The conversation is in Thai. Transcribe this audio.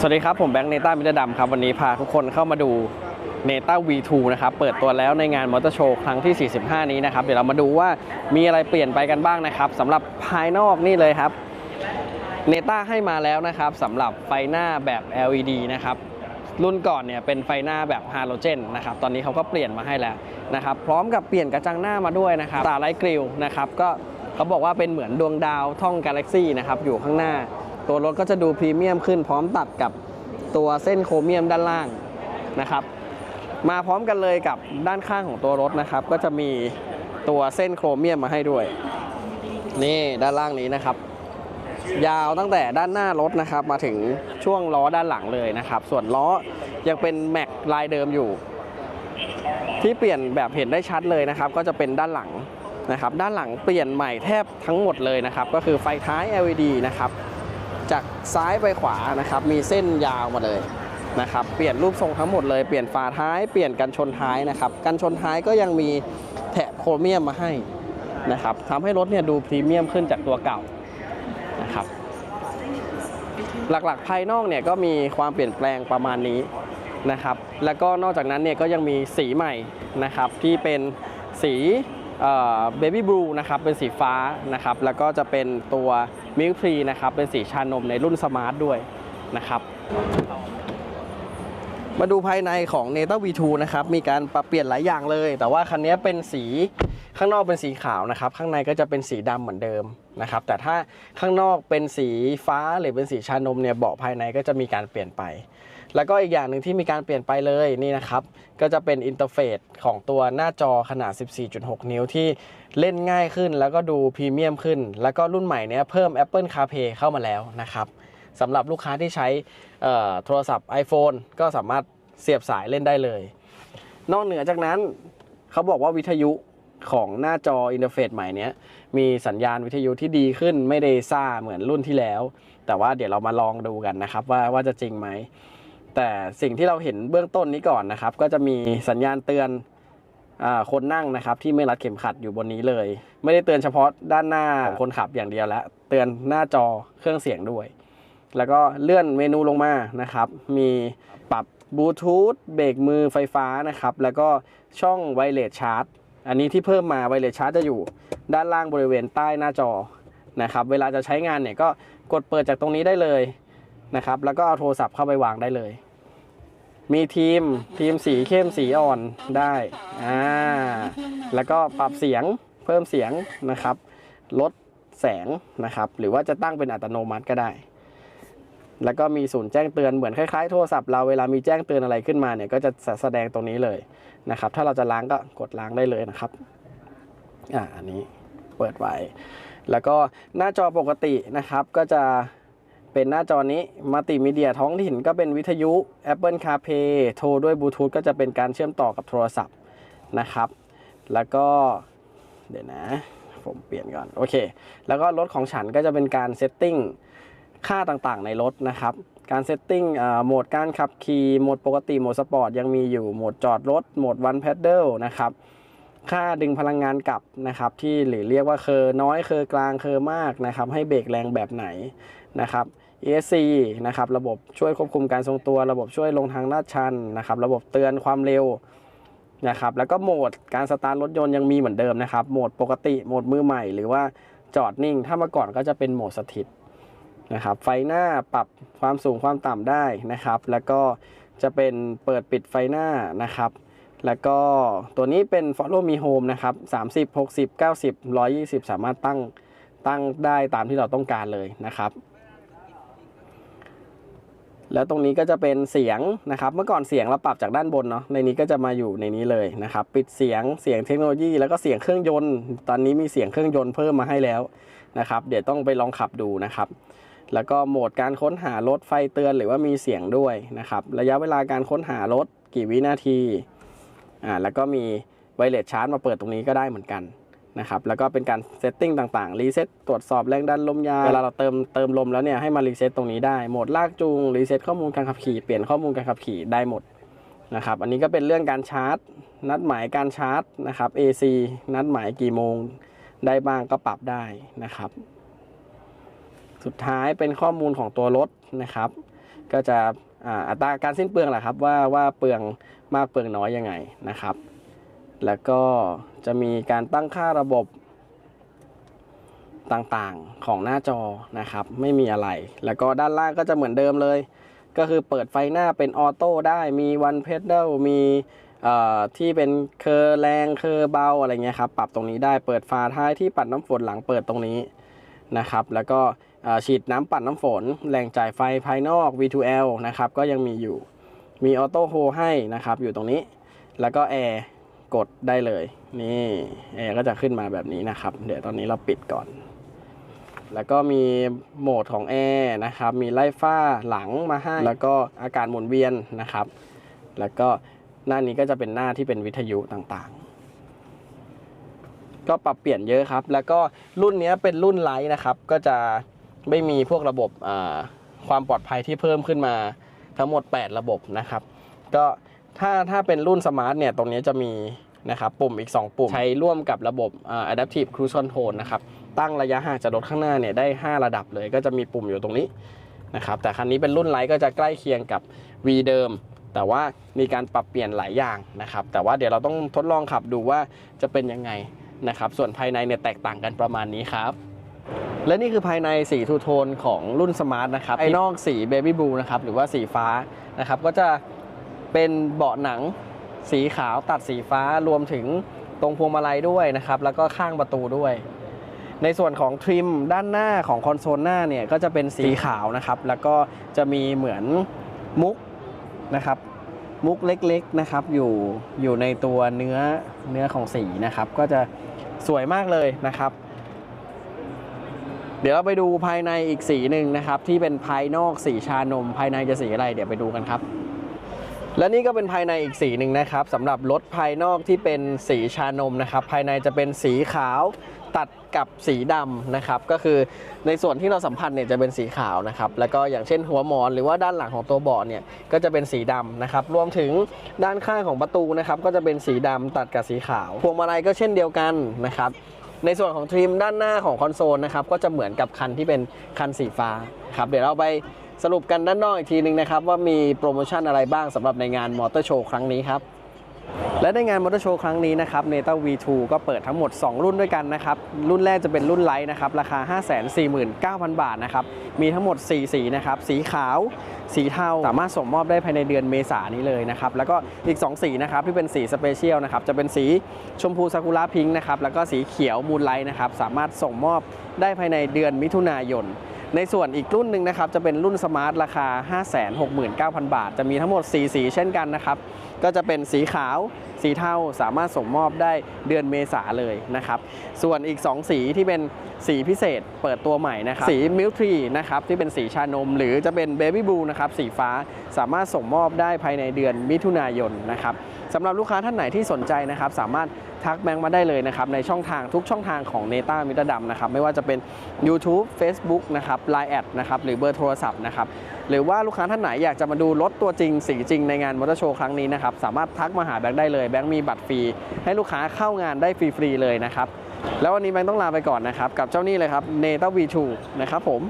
สวัสดีครับ ผมแบงค์เนต้ามิเตอร์ดำครับ วันนี้พาทุกคนเข้ามาดูเนต้า V2 นะครับ เปิดตัวแล้วในงานมอเตอร์โชว์ครั้งที่ 45 นี้นะครับ เดี๋ยวเรามาดูว่ามีอะไรเปลี่ยนไปกันบ้างนะครับสำหรับภายนอกนี่เลยครับเนต้าให้มาแล้วนะครับสำหรับไฟหน้าแบบ LED นะครับ รุ่นก่อนเนี่ยเป็นไฟหน้าแบบฮาโลเจนนะครับ ตอนนี้เขาก็เปลี่ยนมาให้แล้วนะครับ พร้อมกับเปลี่ยนกระจังหน้ามาด้วยนะครับตาไลท์กริลนะครับก็เขาบอกว่าเป็นเหมือนดวงดาวท่องกาแล็กซี่นะครับอยู่ข้างหน้า ตัวรถก็จะดูพรีเมียมขึ้นพร้อมตัดกับตัวเส้นโครเมียมด้านล่างนะครับ มาพร้อมกันเลยกับด้านข้างของตัวรถนะครับ ก็จะมีตัวเส้นโครเมียมมาให้ด้วย นี่ด้านล่างนี้นะครับ ยาวตั้งแต่ด้านหน้ารถนะครับ มาถึงช่วงล้อด้านหลังเลยนะครับ ส่วนล้อยังเป็นแม็กลายเดิมอยู่ ที่เปลี่ยนแบบเห็นได้ชัดเลยนะครับ ก็จะเป็นด้านหลังนะครับ ด้านหลังเปลี่ยนใหม่แทบทั้งหมดเลยนะครับ ก็คือไฟท้าย LED นะครับ จากซ้ายไปขวานะครับ มีเส้นยาวมาเลยนะครับ เปลี่ยนรูปทรงทั้งหมดเลย เปลี่ยนฝาท้าย เปลี่ยนกันชนท้ายนะครับ กันชนท้ายก็ยังมีแถบโครเมียมมาให้นะครับทำให้รถเนี่ยดูพรีเมียมขึ้นจากตัวเก่านะครับ หลักๆภายนอกเนี่ยก็มีความเปลี่ยนแปลงประมาณนี้นะครับ แล้วก็นอกจากนั้นเนี่ยก็ยังมีสีใหม่นะครับที่เป็นสี เบบี้บลูนะครับเป็นสีฟ้านะครับแล้วก็จะเป็นตัวมิลค์ฟรีนะครับเป็นสีชานมในรุ่นสมาร์ทด้วยนะครับมาดูภายในของ n e t a V2 นะครับมีการปรับเปลี่ยนหลายอย่างเลย แต่ว่าคันนี้เป็นสีข้างนอกเป็นสีขาวนะครับข้างในก็จะเป็นสีดำเหมือนเดิมนะครับแต่ถ้าข้างนอกเป็นสีฟ้าหรือเป็นสีชานมเนี่ยเบาะภายในก็จะมีการเปลี่ยนไป แล้วก็อีกอย่างหนึ่งที่มีการเปลี่ยนไปเลยนี่นะครับ ก็จะเป็นอินเทอร์เฟซของตัวหน้าจอขนาด 14.6 นิ้วที่เล่นง่ายขึ้น แล้วก็ดูพรีเมียมขึ้น แล้วก็รุ่นใหม่เนี้ยเพิ่ม Apple CarPlay เข้ามาแล้วนะครับสำหรับลูกค้าที่ใช้โทรศัพท์ iPhone ก็สามารถเสียบสายเล่นได้เลย นอกเหนือจากนั้นเขาบอกว่าวิทยุของหน้าจออินเทอร์เฟซใหม่นี้มีสัญญาณวิทยุที่ดีขึ้นไม่ได้ซ่าเหมือนรุ่นที่แล้ว แต่ว่าเดี๋ยวเรามาลองดูกันนะครับว่าว่าจะจริงไหม แต่สิ่งที่เราเห็นเบื้องต้นนี้ก่อนนะครับ ก็จะมีสัญญาณเตือนอคนนั่งนะครับ ที่ไม่รัดเข็มขัดอยู่บนนี้เลย ไม่ได้เตือนเฉพาะด้านหน้าของคนขับอย่างเดียวแล้วเตือนหน้าจอเครื่องเสียงด้วย แล้วก็เลื่อนเมนูลงมานะครับ มีปรับบลูทูธเบรกมือไฟฟ้านะครับ แล้วก็ช่องไวเลสชาร์จอันนี้ที่เพิ่มมาไวเลสชาร์จจะอยู่ด้านล่างบริเวณใต้หน้าจอนะครับ เวลาจะใช้งานเนี่ยก็กดเปิดจากตรงนี้ได้เลยนะครับ แล้วก็เอาโทรศัพท์เข้าไปวางได้เลย มีทีมทีมสีเข้มสีอ่อนได้อ่าแล้วก็ปรับเสียงเพิ่มเสียงนะครับ ลดแสงนะครับ หรือว่าจะตั้งเป็นอัตโนมัติก็ได้ แล้วก็มีศูนย์แจ้งเตือนเหมือนคล้ายๆโทรศัพท์เราเวลามีแจ้งเตือนอะไรขึ้นมาเนี่ยก็จะแสดงตรงนี้เลยนะครับ ถ้าเราจะล้างก็กดล้างได้เลยนะครับอ่าอันนี้เปิดไว้ แล้วก็หน้าจอปกตินะครับก็จะ เป็นหน้าจอนี้มัลติมีเดียท้องถิ่นก็เป็นวิทยุ Apple CarPlay โทรด้วยบลูทูธก็จะเป็นการเชื่อมต่อกับโทรศัพท์นะครับ แล้วก็เดี๋ยวนะผมเปลี่ยนก่อน โอเค แล้วก็รถของฉันก็จะเป็นการเซตติ้งค่าต่างๆในรถนะครับ การเซตติ้งโหมดการขับขี่โหมดปกติโหมดสปอร์ตยังมีอยู่โหมดจอดรถโหมดวันแพดเดิลนะครับค่าดึงพลังงานกลับนะครับ ที่หรือเรียกว่าเคอร์น้อยเคอร์กลางเคอร์มากนะครับ ให้เบรกแรงแบบไหน นะครับ ESC นะครับระบบช่วยควบคุมการทรงตัว ระบบช่วยลงทางลาดชันนะครับระบบเตือนความเร็วนะครับแล้วก็โหมดการสตาร์ทรถยนต์ยังมีเหมือนเดิมนะครับโหมดปกติโหมดมือใหม่หรือว่าจอดนิ่ง ถ้าเมื่อก่อนก็จะเป็นโหมดสถิตนะครับไฟหน้าปรับความสูงความต่ำได้นะครับ แล้วก็จะเป็นเปิดปิดไฟหน้านะครับ แล้วก็ตัวนี้เป็น Follow Me Home นะครับ30 60 90 120 สามารถตั้งตั้งได้ตามที่เราต้องการเลยนะครับ แล้วตรงนี้ก็จะเป็นเสียงนะครับ เมื่อก่อนเสียงเราปรับจากด้านบนเนาะในนี้ก็จะมาอยู่ในนี้เลยนะครับ ปิดเสียงเสียงเทคโนโลยี แล้วก็เสียงเครื่องยนต์ ตอนนี้มีเสียงเครื่องยนต์เพิ่มมาให้แล้วนะครับ เดี๋ยวต้องไปลองขับดูนะครับ แล้วก็โหมดการค้นหารถไฟเตือนหรือว่ามีเสียงด้วยนะครับ ระยะเวลาการค้นหารถกี่วินาทีอ่าแล้วก็มีไวเลสชาร์จมาเปิดตรงนี้ก็ได้เหมือนกัน นะครับแล้วก็เป็นการเซตติ้งต่างๆ รีเซ็ตตรวจสอบแรงดันลมยางเวลาเราเติมเติมลมแล้วเนี่ยให้มารีเซ็ตตรงนี้ได้โหมดลากจูงรีเซ็ตข้อมูลการขับขี่ เปลี่ยนข้อมูลการขับขี่ได้หมดนะครับอันนี้ก็เป็นเรื่องการชาร์จ นัดหมายการชาร์จนะครับ AC นัดหมายกี่โมงได้บ้างก็ปรับได้นะครับ สุดท้ายเป็นข้อมูลของตัวรถนะครับ ก็จะอ่าอัตราการสิ้นเปลืองแหละครับว่าว่าเปลืองมากเปลืองน้อยยังไงนะครับ แล้วก็จะมีการตั้งค่าระบบต่างๆของหน้าจอนะครับ ไม่มีอะไร แล้วก็ด้านล่างก็จะเหมือนเดิมเลย ก็คือเปิดไฟหน้าเป็นออโต้ได้มีวันเพดเดิลมีที่เป็นเคอร์แรงเคอร์เบาอะไรเงี้ยครับปรับตรงนี้ได้เปิดฝาท้ายที่ปัดน้ำฝนหลังเปิดตรงนี้นะครับ แล้วก็ฉีดน้ำปัดน้ำฝนแหล่งจ่ายไฟภายนอก V2L นะครับก็ยังมีอยู่มีออโต้โฮให้นะครับอยู่ตรงนี้ แล้วก็แอร์ กดได้เลย นี่แอร์ก็จะขึ้นมาแบบนี้นะครับ เดี๋ยวตอนนี้เราปิดก่อน แล้วก็มีโหมดของแอร์นะครับ มีไล่ฟ้าหลังมาให้ แล้วก็อากาศหมุนเวียนนะครับ แล้วก็หน้านี้ก็จะเป็นหน้าที่เป็นวิทยุต่างๆ ก็ปรับเปลี่ยนเยอะครับ แล้วก็รุ่นนี้เป็นรุ่นไลท์นะครับ ก็จะไม่มีพวกระบบความปลอดภัยที่เพิ่มขึ้นมาทั้งหมด 8 ระบบนะครับ ก็ ถ้าถ้าเป็นรุ่นสมาร์ทเนี่ยตรงนี้จะมีนะครับปุ่มอีก 2 ปุ่ม ใช้ร่วมกับระบบอ่า adaptive cruise control นะครับตั้งระยะห่างจากรถข้างหน้าเนี่ยได้ 5 ระดับเลยก็จะมีปุ่มอยู่ตรงนี้นะครับแต่คันนี้เป็นรุ่นไลท์ก็จะใกล้เคียงกับ V เดิม แต่ว่ามีการปรับเปลี่ยนหลายอย่างนะครับแต่ว่าเดี๋ยวเราต้องทดลองขับดูว่าจะเป็นยังไงนะครับส่วนภายในเนี่ยแตกต่างกันประมาณนี้ครับและนี่คือภายในสีทูโทนของรุ่นสมาร์ทนะครับไอนอกสีเบบี้บลูนะครับหรือว่าสีฟ้านะครับก็จะ เป็นเบาะหนังสีขาวตัดสีฟ้ารวมถึงตรงพวงมาลัยด้วยนะครับ แล้วก็ข้างประตูด้วย ในส่วนของทริมด้านหน้าของคอนโซลหน้าเนี่ยก็จะเป็นสีขาวนะครับ แล้วก็จะมีเหมือนมุกนะครับมุกเล็กๆนะครับอยู่อยู่ในตัวเนื้อเนื้อของสีนะครับ ก็จะสวยมากเลยนะครับ เดี๋ยวเราไปดูภายในอีกสีหนึ่งนะครับ ที่เป็นภายนอกสีชานม ภายในจะสีอะไร เดี๋ยวไปดูกันครับ และนี่ก็เป็นภายในอีกสีหนึ่งนะครับสำหรับรถภายนอกที่เป็นสีชานมนะครับ ภายในจะเป็นสีขาวตัดกับสีดำนะครับ ก็คือในส่วนที่เราสัมผัสเนี่ยจะเป็นสีขาวนะครับ แล้วก็อย่างเช่นหัวหมอนหรือว่าด้านหลังของตัวเบาะเนี่ยก็จะเป็นสีดำนะครับ รวมถึงด้านข้างของประตูนะครับก็จะเป็นสีดำตัดกับสีขาวพวงมาลัยก็เช่นเดียวกันนะครับในส่วนของทริมด้านหน้าของคอนโซลนะครับก็จะเหมือนกับคันที่เป็นคันสีฟ้าครับเดี๋ยวเราไป สรุปกันด้านนอกอีกทีหนึงนะครับ ว่ามีโปรโมชั่นอะไรบ้างสำหรับในงานมอเตอร์โชว์ครั้งนี้ครับ และในงานมอเตอร์โชว์ครั้งนี้นะครับ n e t a V2 ก็เปิดทั้งหมด 2 รุ่นด้วยกันนะครับ รุ่นแรกจะเป็นรุ่นไลท์นะครับ ราคา 549,000 บาทนะครับ มีทั้งหมด 4 สีนะครับ สีขาว สีเทาสามารถส่งมอบได้ภายในเดือนเมษายนนี้เลยนะครับ แล้วก็อีก 2 สีนะครับที่เป็นสีสเปเชียลนะครับจะเป็นสีชมพูซากุระพิงค์นะครับแล้วก็สีเขียวมูนไลท์นะครับสามารถส่งมอบได้ภายในเดือนมิถุนายน ในส่วนอีกรุ่นหนึ่งนะครับจะเป็นรุ่นสมาร์ทราคา 569,000 บาท จะมีทั้งหมด 4 สีเช่นกันนะครับ ก็จะเป็นสีขาว สีเทาสามารถส่งมอบได้เดือนเมษาเลยนะครับ ส่วนอีก 2 สีที่เป็นสีพิเศษเปิดตัวใหม่นะครับ สีมิลทรีนะครับที่เป็นสีชานม หรือจะเป็นเบบี้บลูนะครับสีฟ้าสามารถส่งมอบได้ภายในเดือนมิถุนายนนะครับ สำหรับลูกค้าท่านไหนที่สนใจนะครับสามารถทักแบงค์มาได้เลยนะครับในช่องทางทุกช่องทางของเนต้ามิตรดำนะครับไม่ว่าจะเป็น YouTube Facebook นะครับ Line แอดนะครับหรือเบอร์โทรศัพท์นะครับหรือว่าลูกค้าท่านไหนอยากจะมาดูรถตัวจริงสีจริงในงานมอเตอร์โชว์ครั้งนี้นะครับสามารถทักมาหาแบงค์ได้เลยแบงค์มีบัตรฟรีให้ลูกค้าเข้างานได้ฟรีๆเลยนะครับแล้ววันนี้แบงค์ต้องลาไปก่อนนะครับกับเจ้านี่เลยครับเนต้า V2 นะครับผม